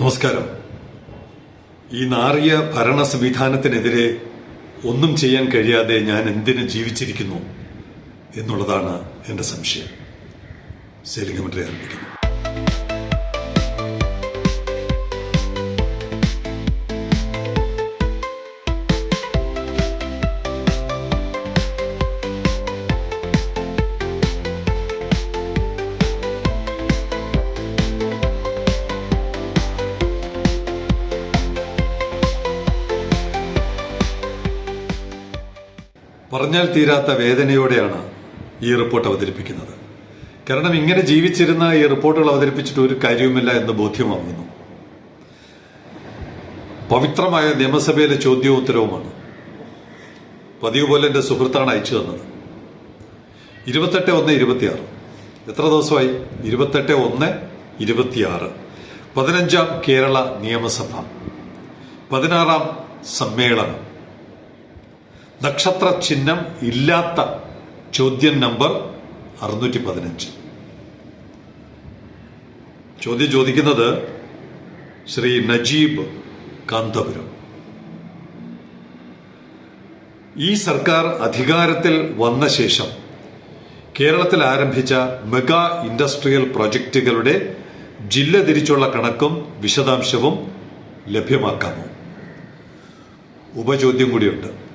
നമസ്കാരം. ഈ നാറിയ ഭരണ സംവിധാനത്തിനെതിരെ ഒന്നും ചെയ്യാൻ കഴിയാതെ ഞാൻ എന്തിനു ജീവിച്ചിരിക്കുന്നു എന്നുള്ളതാണ് എന്റെ സംശയം. സെലിംഗമന്ത്രി ആരംഭിക്കുന്നു. പറഞ്ഞാൽ തീരാത്ത വേദനയോടെയാണ് ഈ റിപ്പോർട്ട് അവതരിപ്പിക്കുന്നത്. കാരണം ഇങ്ങനെ ജീവിച്ചിരുന്ന ഈ റിപ്പോർട്ടുകൾ അവതരിപ്പിച്ചിട്ട് ഒരു കാര്യവുമില്ല എന്ന് ബോധ്യമാകുന്നു പവിത്രമായ നിയമസഭയിലെ ചോദ്യോത്തരവുമാണ് പതിവ് പോലെ എന്റെ സുഹൃത്താണ് അയച്ചു തന്നത്. ഇരുപത്തെട്ട് ഒന്ന് ഇരുപത്തിയാറ്. എത്ര ദിവസമായി? ഇരുപത്തെട്ട് ഒന്ന് ഇരുപത്തിയാറ്. പതിനഞ്ചാം കേരള നിയമസഭ. പതിനാറാം സമ്മേളനം. നക്ഷത്ര ചിഹ്നം ഇല്ലാത്ത ചോദ്യം നമ്പർ അറുന്നൂറ്റി പതിനഞ്ച് ചോദ്യം ചോദിക്കുന്നത് ശ്രീ നജീബ് കാന്തപുരം. ഈ സർക്കാർ അധികാരത്തിൽ വന്ന ശേഷം കേരളത്തിൽ ആരംഭിച്ച മെഗാ ഇൻഡസ്ട്രിയൽ പ്രോജക്റ്റുകളുടെ ജില്ല തിരിച്ചുള്ള കണക്കും വിശദാംശവും ലഭ്യമാക്കാമോ? ഉപചോദ്യം കൂടിയുണ്ട്.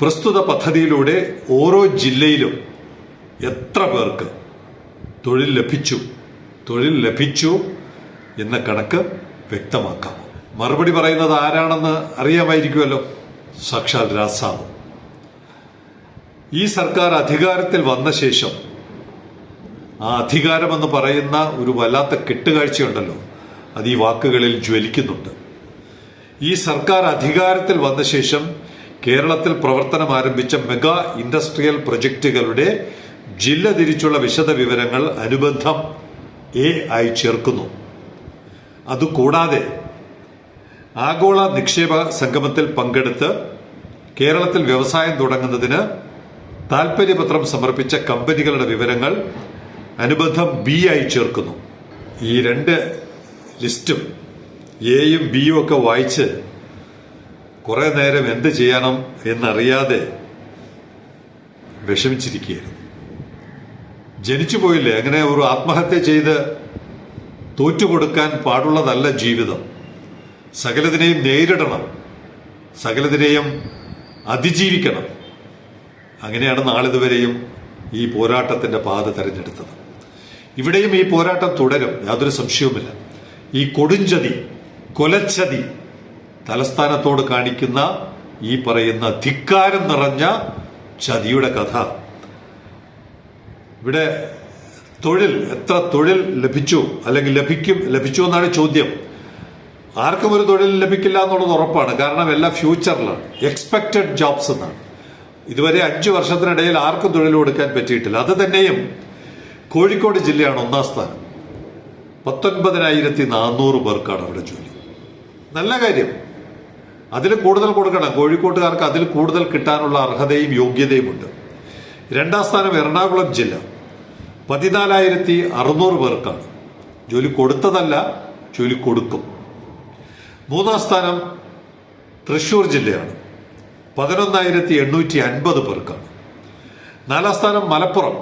പ്രസ്തുത പദ്ധതിയിലൂടെ ഓരോ ജില്ലയിലും എത്ര പേർക്ക് തൊഴിൽ ലഭിച്ചു തൊഴിൽ ലഭിച്ചു എന്ന കണക്ക് വ്യക്തമാക്കാം. മറുപടി പറയുന്നത് ആരാണെന്ന് അറിയാമായിരിക്കുമല്ലോ സാക്ഷാൽ രാസാവ്. ഈ സർക്കാർ അധികാരത്തിൽ വന്ന ശേഷം ആ അധികാരമെന്ന് പറയുന്ന ഒരു വല്ലാത്ത കെട്ടുകാഴ്ചയുണ്ടല്ലോ അത് ഈ വാക്കുകളിൽ ജ്വലിക്കുന്നുണ്ട്. ഈ സർക്കാർ അധികാരത്തിൽ വന്ന ശേഷം കേരളത്തിൽ പ്രവർത്തനം ആരംഭിച്ച മെഗാ ഇൻഡസ്ട്രിയൽ പ്രൊജക്ടുകളുടെ ജില്ല തിരിച്ചുള്ള വിശദ വിവരങ്ങൾ അനുബന്ധം എ ആയി ചേർക്കുന്നു. അതുകൂടാതെ ആഗോള നിക്ഷേപ സംഗമത്തിൽ പങ്കെടുത്ത് കേരളത്തിൽ വ്യവസായം തുടങ്ങുന്നതിന് താൽപര്യപത്രം സമർപ്പിച്ച കമ്പനികളുടെ വിവരങ്ങൾ അനുബന്ധം ബി ആയി ചേർക്കുന്നു. ഈ രണ്ട് ലിസ്റ്റും എയും ബിയും ഒക്കെ വായിച്ച് കുറെ നേരം എന്ത് ചെയ്യണം എന്നറിയാതെ വിഷമിച്ചിരിക്കുകയായിരുന്നു. ജനിച്ചു പോയില്ലേ? അങ്ങനെ ഒരു ആത്മഹത്യ ചെയ്ത് തോറ്റുകൊടുക്കാൻ പാടുള്ളതല്ല ജീവിതം. സകലതിനെയും നേരിടണം. സകലതിനെയും അതിജീവിക്കണം. അങ്ങനെയാണ് നാളിതുവരെയും ഈ പോരാട്ടത്തിന്റെ പാത തെരഞ്ഞെടുത്തത്. ഇവിടെയും ഈ പോരാട്ടം തുടരും. യാതൊരു സംശയവുമില്ല. ഈ കൊടുഞ്ചതി കൊലച്ചതി തലസ്ഥാനത്തോട് കാണിക്കുന്ന ഈ പറയുന്ന ധിക്കാരം നിറഞ്ഞ ചതിയുടെ കഥ. ഇവിടെ തൊഴിൽ എത്ര തൊഴിൽ ലഭിച്ചു അല്ലെങ്കിൽ ലഭിക്കും ലഭിച്ചു എന്നാണ് ചോദ്യം. ആർക്കും ഒരു തൊഴിൽ ലഭിക്കില്ല എന്നുള്ളത് ഉറപ്പാണ്. കാരണം എല്ലാം ഫ്യൂച്ചറിലാണ്. എക്സ്പെക്റ്റഡ് ജോബ്സ് എന്നാണ്. ഇതുവരെ അഞ്ചു വർഷത്തിനിടയിൽ ആർക്കും തൊഴിൽ കൊടുക്കാൻ പറ്റിയിട്ടില്ല. അത് തന്നെയും കോഴിക്കോട് ജില്ലയാണ് ഒന്നാം സ്ഥാനം. പത്തൊൻപതിനായിരത്തി നാനൂറ് പേർക്കാണ് അവിടെ ജോലി. നല്ല കാര്യം. അതിൽ കൂടുതൽ കൊടുക്കണം. കോഴിക്കോട്ടുകാർക്ക് അതിൽ കൂടുതൽ കിട്ടാനുള്ള അർഹതയും യോഗ്യതയുമുണ്ട് രണ്ടാം സ്ഥാനം എറണാകുളം ജില്ല. പതിനാലായിരത്തി അറുന്നൂറ് പേർക്കാണ്. ജോലി കൊടുത്തതല്ല ജോലി കൊടുക്കും. മൂന്നാം സ്ഥാനം തൃശൂർ ജില്ലയാണ്. പതിനൊന്നായിരത്തി എണ്ണൂറ്റി അൻപത് പേർക്കാണ്. നാലാം സ്ഥാനം മലപ്പുറം.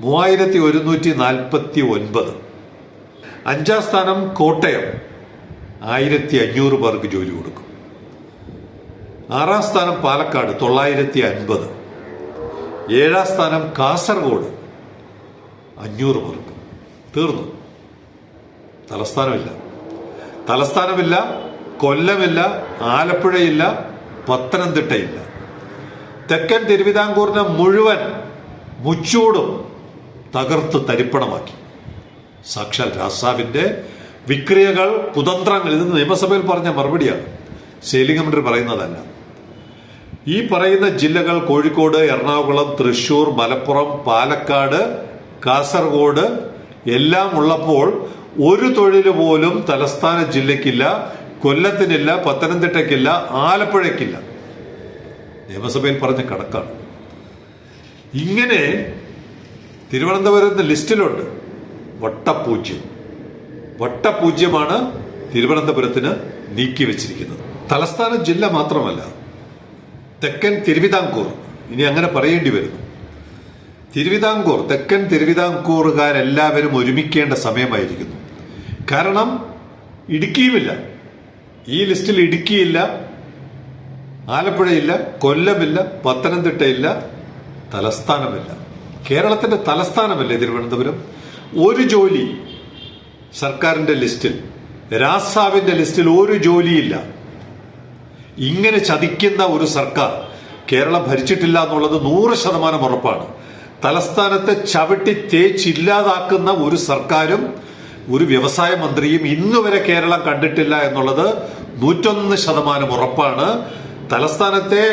മൂവായിരത്തി ഒരുന്നൂറ്റി നാൽപ്പത്തി ഒൻപത്. അഞ്ചാം സ്ഥാനം കോട്ടയം. ആയിരത്തി അഞ്ഞൂറ് പേർക്ക് ജോലി കൊടുക്കും. ആറാം സ്ഥാനം പാലക്കാട് തൊള്ളായിരത്തി അൻപത് ഏഴാം സ്ഥാനം കാസർഗോഡ് അഞ്ഞൂറ് പേർക്ക്. തീർന്നു. തലസ്ഥാനമില്ല. തലസ്ഥാനമില്ല കൊല്ലമില്ല ആലപ്പുഴയില്ല പത്തനംതിട്ടയില്ല. തെക്കൻ തിരുവിതാംകൂറിനെ മുഴുവൻ മുച്ചൂടും തകർത്ത് തരിപ്പണമാക്കി. സാക്ഷാൽ രാസാവിന്റെ വിക്രിയകൾ കുതന്ത്രങ്ങൾ ഇത് നിയമസഭയിൽ പറഞ്ഞ മറുപടിയാണ്. ശൈലിംഗമന്ത്രി പറയുന്നതല്ല. ഈ പറയുന്ന ജില്ലകൾ കോഴിക്കോട് എറണാകുളം തൃശൂർ മലപ്പുറം പാലക്കാട് കാസർഗോഡ് എല്ലാം ഉള്ളപ്പോൾ ഒരു തൊഴിൽ പോലും തലസ്ഥാന ജില്ലയ്ക്കില്ല കൊല്ലത്തിനില്ല പത്തനംതിട്ടയ്ക്കില്ല ആലപ്പുഴയ്ക്കില്ല. നിയമസഭയിൽ പറഞ്ഞ കണക്കാണ്. ഇങ്ങനെ തിരുവനന്തപുരത്ത് ലിസ്റ്റിലുണ്ട്. വട്ടപൂജ്യം. വട്ടപൂജ്യമാണ് തിരുവനന്തപുരത്തിന് നീക്കി വെച്ചിരിക്കുന്നത്. തലസ്ഥാന ജില്ല മാത്രമല്ല തെക്കൻ തിരുവിതാംകൂർ. ഇനി അങ്ങനെ പറയേണ്ടി വരുന്നു. തിരുവിതാംകൂർ തെക്കൻ തിരുവിതാംകൂറുകാരെല്ലാവരും ഒരുമിക്കേണ്ട സമയമായിരിക്കുന്നു. കാരണം ഇടുക്കിയുമില്ല. ഈ ലിസ്റ്റിൽ ഇടുക്കിയില്ല ആലപ്പുഴയില്ല കൊല്ലമില്ല പത്തനംതിട്ടയില്ല തലസ്ഥാനമില്ല. കേരളത്തിന്റെ തലസ്ഥാനമല്ലേ തിരുവനന്തപുരം? ഒരു ജോലി സർക്കാരിന്റെ ലിസ്റ്റിൽ രാസാവിന്റെ ലിസ്റ്റിൽ ഒരു ജോലിയില്ല. ഇങ്ങനെ ചതിക്കുന്ന ഒരു സർക്കാർ കേരളം ഭരിച്ചിട്ടില്ല എന്നുള്ളത് നൂറ് ശതമാനം ഉറപ്പാണ്. തലസ്ഥാനത്തെ ചവിട്ടി തേച്ചില്ലാതാക്കുന്ന ഒരു സർക്കാരും ഒരു വ്യവസായ മന്ത്രിയും ഇന്നുവരെ കേരളം കണ്ടിട്ടില്ല എന്നുള്ളത് നൂറ്റൊന്ന് ശതമാനം ഉറപ്പാണ്. തലസ്ഥാനത്തെ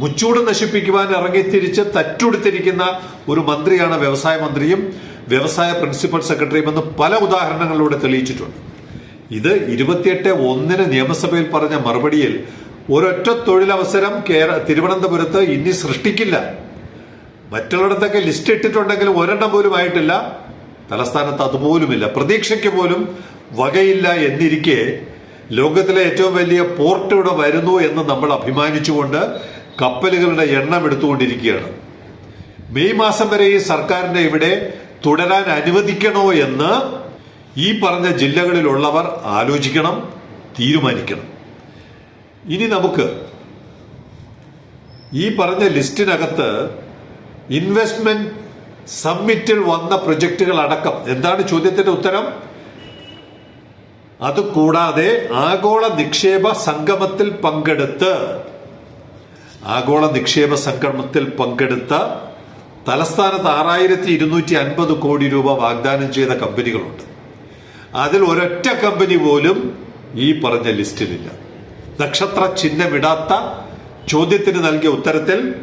മുച്ചൂട് നശിപ്പിക്കുവാൻ ഇറങ്ങിത്തിരിച്ച് തറ്റുടുത്തിരിക്കുന്ന ഒരു മന്ത്രിയാണ് വ്യവസായ മന്ത്രിയും വ്യവസായ പ്രിൻസിപ്പൽ സെക്രട്ടറിയും എന്ന് പല ഉദാഹരണങ്ങളിലൂടെ തെളിയിച്ചിട്ടുണ്ട്. ഇത് ഇരുപത്തിയെട്ട് ഒന്നിന് നിയമസഭയിൽ പറഞ്ഞ മറുപടിയിൽ ഒരൊറ്റ തൊഴിലവസരം തിരുവനന്തപുരത്ത് ഇനി സൃഷ്ടിക്കില്ല. മറ്റുള്ളടത്തൊക്കെ ലിസ്റ്റ് ഇട്ടിട്ടുണ്ടെങ്കിൽ ഒരെണ്ണം പോലും ആയിട്ടില്ല. തലസ്ഥാനത്ത് അതുപോലുമില്ല. പ്രതീക്ഷയ്ക്ക് പോലും വകയില്ല എന്നിരിക്കെ ലോകത്തിലെ ഏറ്റവും വലിയ പോർട്ട് ഇവിടെ വരുന്നു എന്ന് നമ്മൾ അഭിമാനിച്ചുകൊണ്ട് കപ്പലുകളുടെ എണ്ണം എടുത്തുകൊണ്ടിരിക്കുകയാണ്. മെയ് മാസം വരെ ഈ സർക്കാരിനെ ഇവിടെ തുടരാൻ അനുവദിക്കണോ എന്ന് ഈ പറഞ്ഞ ജില്ലകളിലുള്ളവർ ആലോചിക്കണം തീരുമാനിക്കണം. ഇനി നമുക്ക് ഈ പറഞ്ഞ ലിസ്റ്റിനകത്ത് ഇൻവെസ്റ്റ്മെന്റ് സമ്മിറ്റിൽ വന്ന പ്രൊജക്ടുകൾ അടക്കം. എന്താണ് ചോദ്യത്തിന്റെ ഉത്തരം? അതുകൂടാതെ ആഗോള നിക്ഷേപ സംഗമത്തിൽ പങ്കെടുത്ത് ആഗോള നിക്ഷേപ സംഗമത്തിൽ പങ്കെടുത്ത തലസ്ഥാനത്ത് ആറായിരത്തി ഇരുന്നൂറ്റി അൻപത് കോടി രൂപ വാഗ്ദാനം ചെയ്ത കമ്പനികളുണ്ട്. അതിൽ ഒരൊറ്റ കമ്പനി പോലും ഈ പറഞ്ഞ ലിസ്റ്റിലില്ല. നക്ഷത്ര ചിഹ്നമിടാത്ത ചോദ്യത്തിന് നൽകിയ ഉത്തരത്തിൽ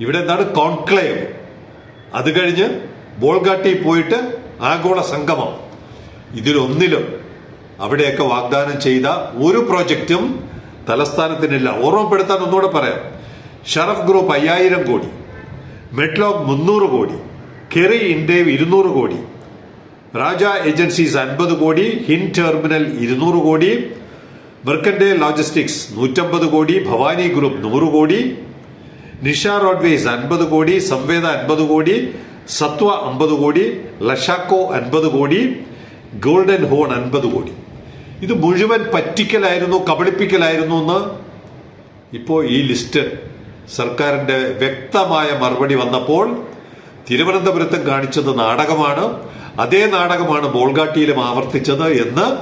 ഇവിടെ എന്താണ്? കോൺക്ലേവ്. അത് കഴിഞ്ഞ് ബോൾഗാട്ടി പോയിട്ട് ആഗോള സംഗമം. ഇതിലൊന്നിലും അവിടെയൊക്കെ വാഗ്ദാനം ചെയ്ത ഒരു പ്രോജക്റ്റും തലസ്ഥാനത്തിനില്ല. ഓർമ്മപ്പെടുത്താൻ ഒന്നുകൂടെ പറയാം. ഷറഫ് ഗ്രൂപ്പ് അയ്യായിരം കോടി മെറ്റ്ലോക്ക് മുന്നൂറ് കോടി കെറി ഇൻഡേവ് ഇരുന്നൂറ് കോടി രാജ ഏജൻസീസ് അൻപത് കോടി ഹിൻ ടെർമിനൽ ഇരുന്നൂറ് കോടി വർക്കൻഡെ ലോജിസ്റ്റിക്സ് നൂറ്റമ്പത് കോടി ഭവാനി ഗ്രൂപ്പ് നൂറ് കോടി നിഷ റോഡ്വേസ് അൻപത് കോടി സംവേദ അൻപത് കോടി സത്വ അമ്പത് കോടി ലഷാക്കോ അൻപത് കോടി ഗോൾഡൻ ഹോൺ അൻപത് കോടി. ഇത് മുഴുവൻ പറ്റിക്കലായിരുന്നു കബളിപ്പിക്കലായിരുന്നു എന്ന് ഇപ്പോൾ ഈ ലിസ്റ്റ് സർക്കാരിന്റെ വ്യക്തമായ മറുപടി വന്നപ്പോൾ തിരുവനന്തപുരത്തും കാണിച്ചത് നാടകമാണ്. അതേ നാടകമാണ് ബോൾഗാട്ടിയിലും ആവർത്തിച്ചത് എന്ന്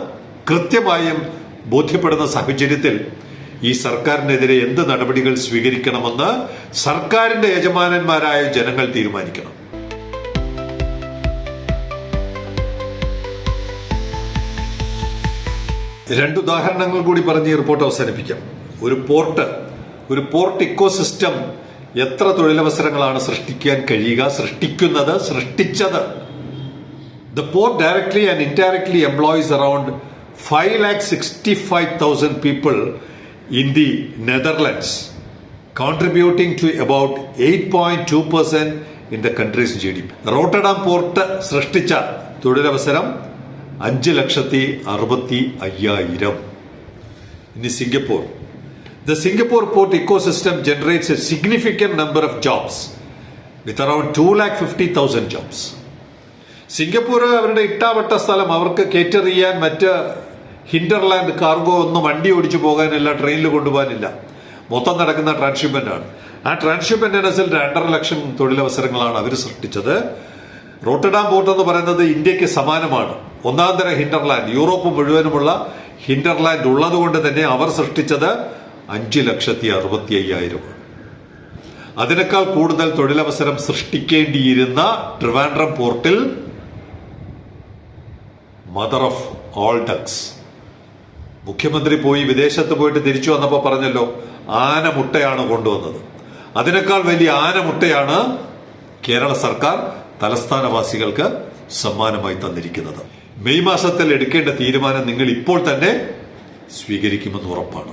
കൃത്യമായും ബോധ്യപ്പെടുന്ന സാഹചര്യത്തിൽ ഈ സർക്കാരിനെതിരെ എന്ത് നടപടികൾ സ്വീകരിക്കണമെന്ന് സർക്കാരിന്റെ യജമാനന്മാരായ ജനങ്ങൾ തീരുമാനിക്കണം. രണ്ടുദാഹരണങ്ങൾ കൂടി പറഞ്ഞ് ഈ റിപ്പോർട്ട് അവസാനിപ്പിക്കാം. ഒരു പോർട്ട് ഒരു പോർട്ട് ഇക്കോസിസ്റ്റം എത്ര തൊഴിലവസരങ്ങളാണ് സൃഷ്ടിക്കാൻ കഴിയുക സൃഷ്ടിക്കുന്നത് സൃഷ്ടിച്ചത്? The port directly and indirectly employs around 5 lakh 65,000 people in the Netherlands, contributing to about 8.2% in the country's GDP. Rotterdam port സൃഷ്ടിച്ച തൊഴിലവസരം അഞ്ച് ലക്ഷത്തി അറുപത്തി അയ്യായിരം. ഇനി Singapore. The Singapore port ecosystem generates a significant number of jobs with around two lakh fifty thousand jobs Singapore അവരുടെ ഇട്ടാവട്ട സ്ഥലം അവർക്ക് കേറ്റർ ചെയ്യാൻ മറ്റ് ഹിൻഡർലാൻഡ് കാർഗോ ഒന്നും വണ്ടി ഓടിച്ചു പോകാനില്ല ട്രെയിനിൽ കൊണ്ടുപോകാനില്ല. മൊത്തം നടക്കുന്ന ട്രാൻസ്ഷിപ്മെന്റ് ആണ്. ആ ട്രാൻസ്ഷിപ്മെന്റ് അനുസരിച്ച് രണ്ടര ലക്ഷം തൊഴിലവസരങ്ങളാണ് അവർ സൃഷ്ടിച്ചത്. റോട്ടഡാം പോർട്ട് എന്ന് പറയുന്നത് ഇന്ത്യയ്ക്ക് സമാനമാണ്. ഒന്നാം തരം ഹിൻഡർലാൻഡ് യൂറോപ്പ് മുഴുവനുമുള്ള ഹിൻഡർലാൻഡ് ഉള്ളതുകൊണ്ട് തന്നെ അവർ സൃഷ്ടിച്ചത് അഞ്ച് ലക്ഷത്തി അറുപത്തി അയ്യായിരമാണ് അതിനേക്കാൾ കൂടുതൽ തൊഴിലവസരം സൃഷ്ടിക്കേണ്ടിയിരുന്ന ട്രിവാൻഡ്രം പോർട്ടിൽ മദർ ഓഫ് ഓൾ ഡക്സ് മുഖ്യമന്ത്രി പോയി വിദേശത്ത് പോയിട്ട് തിരിച്ചു വന്നപ്പോൾ പറഞ്ഞല്ലോ ആന മുട്ടയാണ് കൊണ്ടുവന്നത്. അതിനേക്കാൾ വലിയ ആന മുട്ടയാണ് കേരള സർക്കാർ തലസ്ഥാനവാസികൾക്ക് സമ്മാനമായി തന്നിരിക്കുന്നത്. മെയ് മാസത്തിൽ എടുക്കേണ്ട തീരുമാനം നിങ്ങൾ ഇപ്പോൾ തന്നെ സ്വീകരിക്കുമെന്ന് ഉറപ്പാണ്.